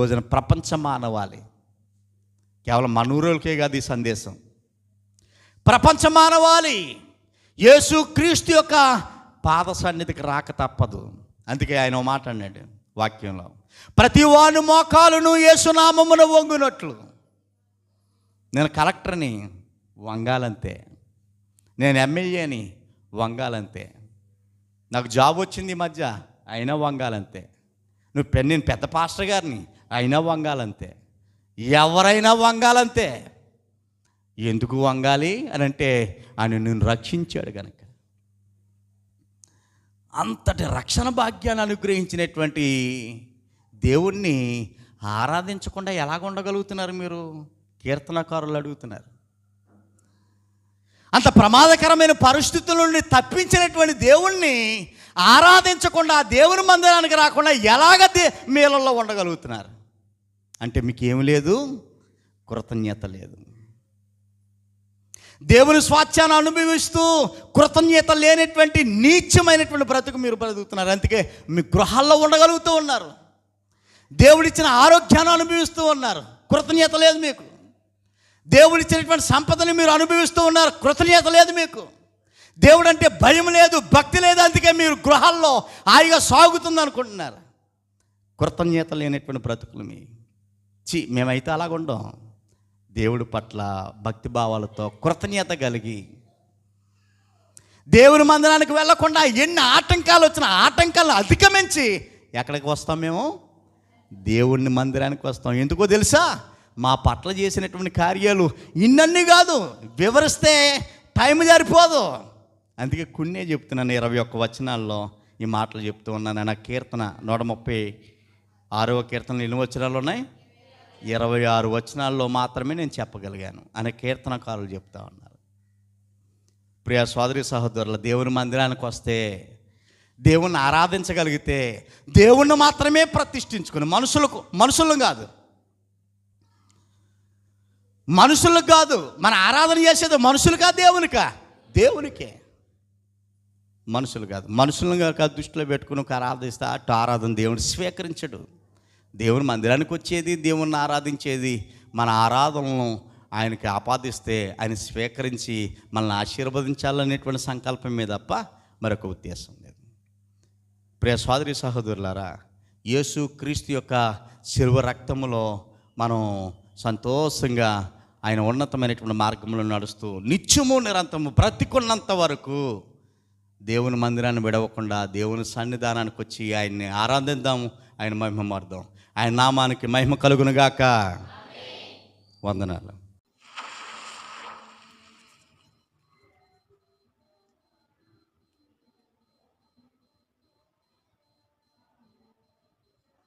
రోజున ప్రపంచ మానవాళి కేవలం మనూరులకే కాదు ఈ సందేశం. ప్రపంచ మానవాళి యేసు క్రీస్తు యొక్క పాద సన్నిధికి రాక తప్పదు. అందుకే ఆయన ఓ మాట అన్నాడు వాక్యంలో. ప్రతి వాని మోకాలను యేసునామమున వంగునట్లు. నేను కలెక్టర్ని వంగాలంతే. నేను ఎమ్మెల్యేని వంగాలంతే. నాకు జాబ్ వచ్చింది ఈ మధ్య అయినా వంగాలంతే. నువ్వు పె- నేను పెద్ద పాస్టర్ గారిని. అయినా వంగాలంతే. ఎవరైనా వంగాలంతే. ఎందుకు వంగాలి అని అంటే ఆయన నిన్ను రక్షించాడు కనుక అంతటి రక్షణ భాగ్యాన్ని అనుగ్రహించినటువంటి దేవుణ్ణి ఆరాధించకుండా ఎలాగ ఉండగలుగుతున్నారు మీరు? కీర్తనకారులు అడుగుతున్నారు. అంత ప్రమాదకరమైన పరిస్థితుల నుండి తప్పించినటువంటి దేవుణ్ణి ఆరాధించకుండా ఆ దేవుని మందిరానికి రాకుండా ఎలాగ దే మేళల్లో ఉండగలుగుతున్నారు? అంటే మీకు లేదు కృతజ్ఞత లేదు. దేవుని స్వాచ్ఛాన్ని అనుభవిస్తూ కృతజ్ఞత లేనటువంటి నీచమైనటువంటి బ్రతుకు మీరు బ్రతుకుతున్నారు. అందుకే మీ గృహాల్లో ఉండగలుగుతూ ఉన్నారు. దేవుడిచ్చిన ఆరోగ్యాన్ని అనుభవిస్తూ ఉన్నారు. కృతజ్ఞత లేదు మీకు. దేవుడిచ్చినటువంటి సంపదని మీరు అనుభవిస్తూ ఉన్నారు. కృతజ్ఞత లేదు మీకు. దేవుడు అంటే భయం లేదు భక్తి లేదు అందుకే మీరు గృహాల్లో హాయిగా సాగుతుంది అనుకుంటున్నారు. కృతజ్ఞత లేనటువంటి బ్రతుకులు మీ. చి మేమైతే అలాగుండం దేవుడి పట్ల భక్తి భావాలతో కృతజ్ఞత కలిగి దేవుని మందిరానికి వెళ్ళకుండా ఎన్ని ఆటంకాలు వచ్చినా ఆటంకాలను అధిగమించి ఎక్కడికి వస్తాం మేము? దేవుని మందిరానికి వస్తాం. ఎందుకో తెలుసా? మా పట్ల చేసినటువంటి కార్యాలు ఇన్నన్నీ కాదు. వివరిస్తే టైం సరిపోదు. అందుకే కొన్నే చెప్తున్నాను ఇరవై ఒక్క వచనాల్లో ఈ మాటలు చెప్తూ ఉన్నాను. నా కీర్తన నూట ముప్పై ఆరవ కీర్తనలు ఎన్ని వచనాలు ఉన్నాయి? ఇరవై ఆరు వచనాల్లో మాత్రమే నేను చెప్పగలిగాను. అనే కీర్తనకారులు చెప్తా ఉన్నారు. ప్రియా సోదరి సహోదరుల దేవుని మందిరానికి వస్తే దేవుణ్ణి ఆరాధించగలిగితే దేవుణ్ణి మాత్రమే ప్రతిష్ఠించుకుని మనుషులకు మనుషులను కాదు మనుషులకు కాదు మన ఆరాధన చేసేది మనుషులుగా దేవునికా? దేవునికే. మనుషులు కాదు. మనుషులను కాదు దృష్టిలో పెట్టుకుని ఒక ఆరాధిస్తే అటు ఆరాధన దేవుని స్వీకరించడు. దేవుని మందిరానికి వచ్చేది దేవుణ్ణి ఆరాధించేది మన ఆరాధనలను ఆయనకి ఆపాదిస్తే ఆయన స్వీకరించి మనల్ని ఆశీర్వదించాలనేటువంటి సంకల్పం మీద తప్ప మరొక ఉద్దేశం లేదు. ప్రియ సోదరి సహోదరులారా యేసు క్రీస్తు యొక్క శిలువ రక్తములో మనం సంతోషంగా ఆయన ఉన్నతమైనటువంటి మార్గంలో నడుస్తూ నిత్యము నిరంతరము బ్రతికున్నంత వరకు దేవుని మందిరాన్ని విడవకుండా దేవుని సన్నిధానానికి వచ్చి ఆయన్ని ఆరాధిద్దాము. ఆయన మహిమ మారుదాం. ఆయన నామానికి మహిమ కలుగునుగాక. వందనాలు.